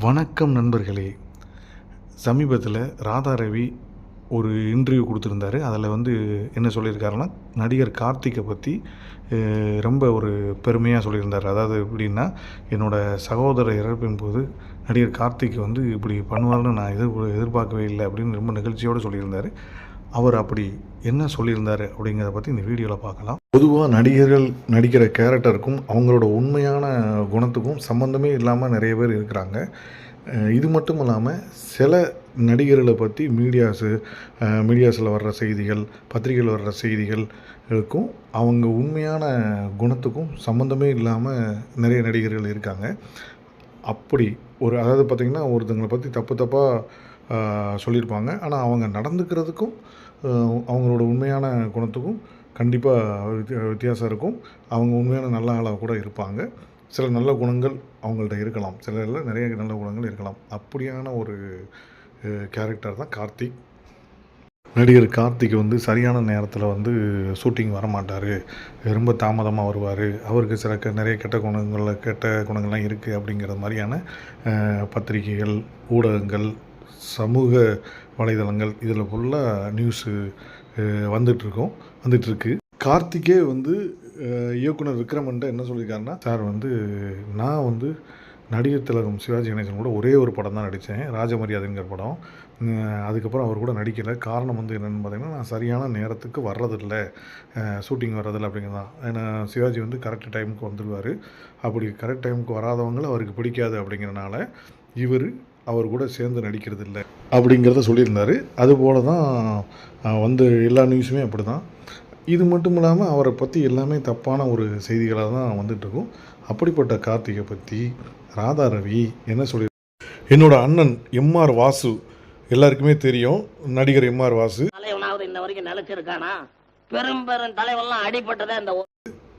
வணக்கம் நண்பர்களே. சமீபத்தில் ராதா ரவி ஒரு இன்டர்வியூ கொடுத்துருந்தாரு. அதில் வந்து என்ன சொல்லியிருக்காருன்னா நடிகர் கார்த்திகை பற்றி ரொம்ப ஒரு பெருமையாக சொல்லியிருந்தார். அதாவது எப்படின்னா என்னோடய சகோதர இறப்பின் போது நடிகர் கார்த்திக் வந்து இப்படி பண்ணுவார்னு நான் எதிர் எதிர்பார்க்கவே இல்லை அப்படின்னு ரொம்ப நிகழ்ச்சியோடு சொல்லியிருந்தார். அவர் அப்படி என்ன சொல்லியிருந்தாரு அப்படிங்கிறத பற்றி இந்த வீடியோவில் பார்க்கலாம். பொதுவாக நடிகர்கள் நடிக்கிற கேரக்டருக்கும் அவங்களோட உண்மையான குணத்துக்கும் சம்மந்தமே இல்லாமல் நிறைய பேர் இருக்கிறாங்க. இது மட்டும் இல்லாமல் சில நடிகர்களை பற்றி மீடியாஸு மீடியாஸில் வர்ற செய்திகள் பத்திரிகையில் வர்ற செய்திகளுக்கும் அவங்க உண்மையான குணத்துக்கும் சம்மந்தமே இல்லாமல் நிறைய நடிகர்கள் இருக்காங்க. அப்படி ஒரு அதாவது பார்த்திங்கன்னா ஒருத்தங்களை பற்றி தப்பு தப்பாக சொல்லியிருப்பாங்க. ஆனால் அவங்க நடந்துக்கிறதுக்கும் அவங்களோட உண்மையான குணத்துக்கும் கண்டிப்பாக வித்தியாசம் இருக்கும். அவங்க உண்மையான நல்ல ஆளாக கூட இருப்பாங்க. சில நல்ல குணங்கள் அவங்கள்ட்ட இருக்கலாம். சிலரில் நிறைய நல்ல குணங்கள் இருக்கலாம். அப்படியான ஒரு கேரக்டர் தான் கார்த்திக். நடிகர் கார்த்திக் வந்து சரியான நேரத்தில் வந்து ஷூட்டிங் வர மாட்டார் ரொம்ப தாமதமாக வருவார். அவருக்கு சில க- நிறைய கெட்ட குணங்கள் கெட்ட குணங்கள்லாம் இருக்குது அப்படிங்கிற மாதிரியான பத்திரிகைகள் ஊடகங்கள் சமூக வலைதளங்கள் இதில் ஃபுல்லாக நியூஸு வந்துட்டுருக்கோம் வந்துட்டுருக்கு கார்த்திகே வந்து இயக்குனர் விக்ரமன்ட்ட என்ன சொல்லியிருக்காருன்னா சார் வந்து நான் வந்து நடிகர் திலகம் சிவாஜி கணேசன் கூட ஒரே ஒரு படம் தான் நடித்தேன் ராஜமரியாதைங்கிற படம். அதுக்கப்புறம் அவர் கூட நடிக்கலை. காரணம் வந்து என்னென்னு பார்த்தீங்கன்னா நான் சரியான நேரத்துக்கு வர்றதில்லை. ஷூட்டிங் வர்றதில்லை அப்படிங்கிறது தான் ஏன்னா சிவாஜி வந்து கரெக்ட் டைமுக்கு வந்துடுவார் அப்படி கரெக்ட் டைமுக்கு வராதவங்களும் அவருக்கு பிடிக்காது அப்படிங்கிறனால இவர் அவர் கூட சேர்ந்து நடிக்கிறது இல்லை அப்படிங்கிறத சொல்லியிருந்தார். அதுபோல தான் வந்து எல்லா நியூஸுமே அப்படி தான் இது மட்டும் இல்லாமல் அவரை பற்றி எல்லாமே தப்பான ஒரு செய்திகளாக தான் வந்துட்டுருக்கும் அப்படிப்பட்ட கார்த்திகை பற்றி ராதா ரவி என்ன சொல்லி என்னோட அண்ணன் எம்ஆர் வாசு எல்லாருக்குமே தெரியும் நடிகர் எம்ஆர் வாசு. தலைவனாவது இன்ன வரைக்கும் நிலைச்சிருக்கானா? பெரும் அடிபட்டதே இந்த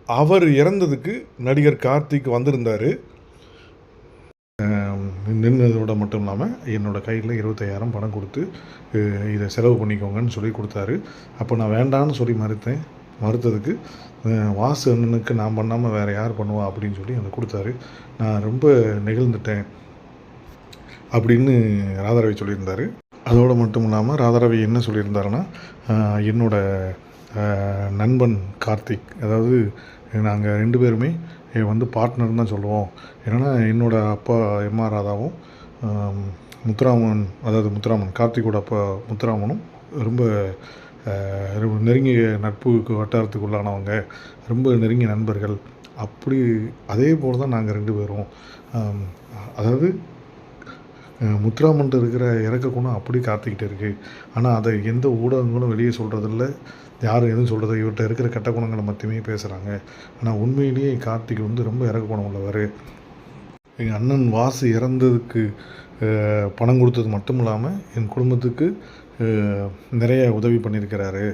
அவர் இறந்ததுக்கு நடிகர் கார்த்திக் வந்திருந்தார். நின்றதோட மட்டும் இல்லாமல் என்னோடய கையில் இருபத்தையாயிரம் பணம் கொடுத்து இதை செலவு பண்ணிக்கோங்கன்னு சொல்லி கொடுத்தாரு. அப்போ நான் வேண்டான்னு சொல்லி மறுத்தேன். மறுத்ததுக்கு வாசு அண்ணனுக்கு நான் பண்ணாமல் வேறு யார் பண்ணுவா அப்படின்னு சொல்லி எனக்கு கொடுத்தாரு. நான் ரொம்ப நெகிழ்ந்துட்டேன் அப்படின்னு ராதாரவி சொல்லியிருந்தார். அதோடு மட்டும் இல்லாமல் ராதாரவி என்ன சொல்லியிருந்தாருன்னா என்னோடய என்னோட நண்பன் கார்த்திக் அதாவது நாங்கள் ரெண்டு பேருமே வந்து பார்ட்னர்னு தான் சொல்லுவோம். என்னென்னா என்னோட அப்பா எம்ஆர் ராதாவும் முத்துராமன் அதாவது முத்துராமன் கார்த்திகோட அப்பா முத்துராமனும் ரொம்ப ரொம்ப நெருங்கிய நட்புக்கு வட்டாரத்துக்கு உள்ளானவங்க ரொம்ப நெருங்கிய நண்பர்கள். அப்படி அதே போல் தான் நாங்கள் ரெண்டு பேரும். அதாவது முத்துராமன்ட்டு இருக்கிற இறக்க குணம் அப்படி காத்துக்கிட்டு இருக்குது ஆனால் அதை எந்த ஊடகங்களும் வெளியே சொல்கிறதில்ல யாரும் எதுவும் சொல்கிறது இவர்கிட்ட இருக்கிற கெட்ட குணங்களை மட்டுமே பேசுகிறாங்க ஆனால் உண்மையிலேயே கார்த்திக் வந்து ரொம்ப இறக்க குணம் உள்ளவர். எங்கள் அண்ணன் வாசு இறந்ததுக்கு பணம் கொடுத்தது மட்டும் இல்லாமல் என் குடும்பத்துக்கு நிறைய உதவி பண்ணியிருக்கிறாரு.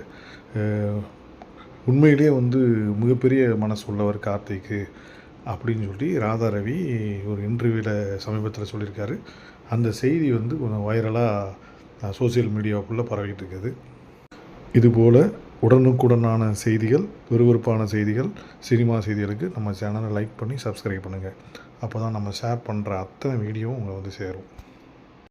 உண்மையிலேயே வந்து மிகப்பெரிய மனசு உள்ளவர் கார்த்திக்கு அப்படின்னு சொல்லி ராதா ரவி ஒரு இன்டர்வியூவில் சமீபத்தில் சொல்லியிருக்காரு. அந்த செய்தி வந்து கொஞ்சம் வைரலாக சோஷியல் மீடியாவுக்குள்ளே பரவிட்டு இருக்குது. இதுபோல் உடனுக்குடனான செய்திகள் விறுவிறுப்பான செய்திகள் சினிமா செய்திகளுக்கு நம்ம சேனலை லைக் பண்ணி சப்ஸ்கிரைப் பண்ணுங்கள் அப்போ தான் நம்ம ஷேர் பண்ணுற அத்தனை வீடியோவும் உங்களை வந்து சேரும்.